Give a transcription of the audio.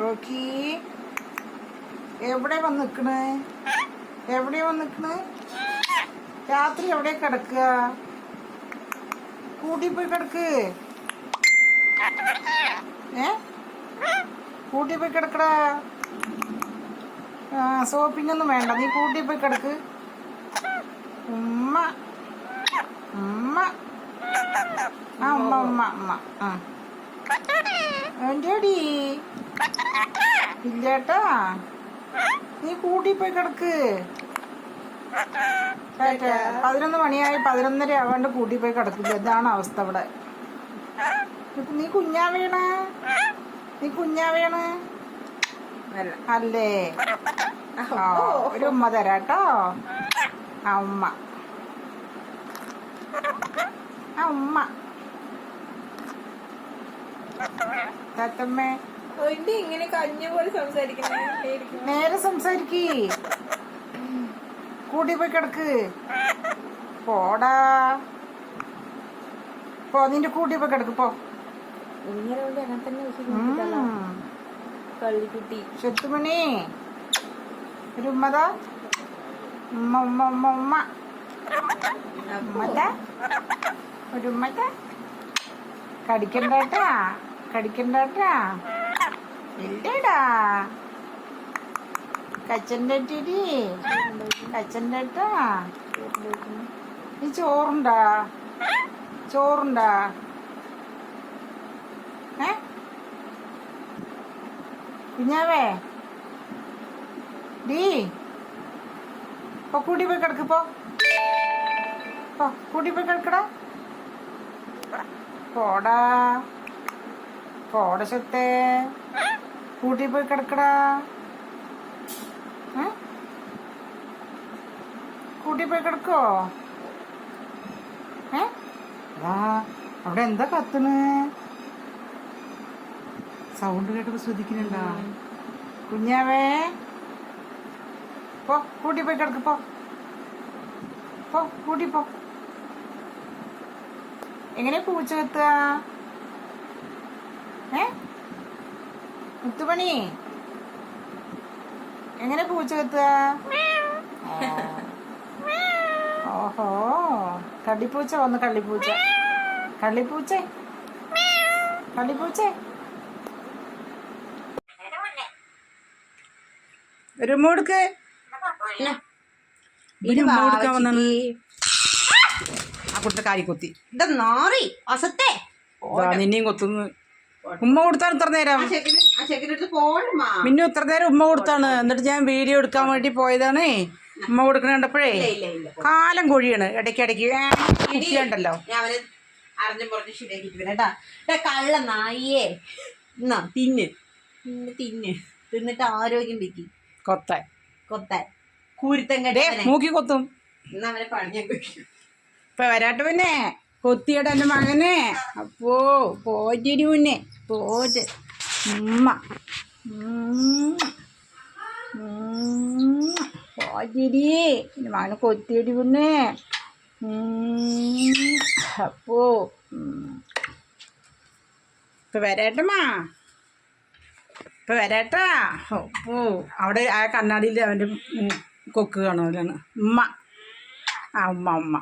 Rocky എവിടെ വന്ന് നിക്കണ് എവിടെ വന്ന് നിക്കണ് രാത്രി എവിടെ കിടക്കുക? കൂട്ടി പോയി കിടക്ക്. ഏ? കൂട്ടി പോയി കിടക്കടാ. ഒന്നും വേണ്ട. നീ കൂട്ടി പോയി കിടക്ക്. ഉമ്മ. ഉമ്മ. ആ ഉമ്മ ഉമ്മ ഉമ്മ. ആ. എന്റെടി ഇല്ലേട്ടാ. നീ കൂട്ടി പോയി കിടക്ക്. പതിനൊന്ന് മണിയായി പതിനൊന്നര ആവാണ്ട് കൂട്ടി പോയി കിടക്കില്ല? ഇതാണ് അവസ്ഥ ഇവിടെ. നീ കുഞ്ഞാ വീണ? നീ കുഞ്ഞാ വീണ? അല്ല. ഒരു ഉമ്മ തരാട്ടോ. ആ ഉമ്മ. ആ ഉമ്മ. തത്തമ്മേ. ഇങ്ങനെ കഞ്ഞ പോലെ സംസാരിക്കുന്നേ നേരെ സംസാരിക്കേ. കൂടി പോയി കിടക്ക്. പോടാ. പോ നിന്റെ കൂട്ടി പോയി കിടക്ക് പോ. ചെത്തുമണി. ഒരു ഉമ്മതാ ഉമ്മ ഉമ്മ ഉമ്മ ഉമ്മ. ഉമ്മത ഒരു ഉമ്മത കടിക്കണ്ടാട്ടാ. കടിക്കണ്ടാട്ടാ. ഇല്ലടാ. കച്ചന്റെ അട്ടിടി കച്ചന്റെ അട്ടാ ഈ ചോറുണ്ടാ? ചോറുണ്ടാ? ഏ? കുഞ്ഞാവേ. ഡീ. ഇപ്പൊ കൂടി പോയി കിടക്ക് പോ പോ പോയി കിടക്കടാ. പോടാ. കൂട്ടി പോയി കിടക്കടാ? കൂട്ടി പോയി കിടക്കോ? ഏ? അതാ അവിടെ എന്താ കത്തണ്? സൗണ്ട് കേട്ടപ്പോ ശ്രദ്ധിക്കുന്നുണ്ടാ? കുഞ്ഞാവേ. പോ കൂട്ടി പോയി കിടക്ക് പോ. പോ കൂട്ടി പോ. എങ്ങനെ പൂച്ച കത്തുക ഏ മുത്തുപണി. എങ്ങനെ പൂച്ച കത്തുക ഓഹോ. കള്ളിപ്പൂച്ച വന്ന് കള്ളിപ്പൂച്ച. കള്ളിപ്പൂച്ച. കള്ളിപ്പൂച്ച. ഒരു മൂടുക്ക് ആ കുട്ടിയുടെ കാരി കൊത്തി. ഇതാ നാറി അസത്തെ നിന്നെയും കൊത്തുന്നു. ഉമ്മ കൊടുത്താണ് ഇത്ര നേരം. മിന്നു ഇത്ര നേരം ഉമ്മ കൊടുത്താണ്. എന്നിട്ട് ഞാൻ വീഡിയോ എടുക്കാൻ വേണ്ടി പോയതാണേ. ഉമ്മ കൊടുക്കണ കണ്ടപ്പോഴേ കാലം കൊഴിയാണ്. ഇടയ്ക്ക് ഇടയ്ക്ക് ഉണ്ടല്ലോ അറിഞ്ഞു പുറത്ത് ശരിയാക്കിട്ട് വരാം. കേട്ടാ. കള്ള നായേ. എന്നാ തിന്ന്. തിന്ന് തിന്ന്. തിന്നിട്ട് ആരോഗ്യം വെക്കി കൊത്താൻ. കൊത്താൻ. കൂരുത്തം ദേ, മൂക്കി കൊത്തും. എന്നാ അവനെ പണിഞ്ഞ ഇപ്പൊ വരാട്ടെ പിന്നെ. കൊത്തിയുടെ എന്റെ മകനെ. അപ്പോ പോയിട്ടിരി മുന്നേ. പോറ്റ് ഉമ്മ ഉം. മകന് കൊത്തിയടി മുന്നേ ഉം. അപ്പോ. ഇപ്പൊ വരാട്ടമ്മാ ഇപ്പൊ വരാട്ടാ. ഓ അവിടെ ആ കണ്ണാടിയിൽ അവന്റെ കൊക്ക് കാണുമല്ലാണ് ഉമ്മ. ആ ഉമ്മ ഉമ്മ.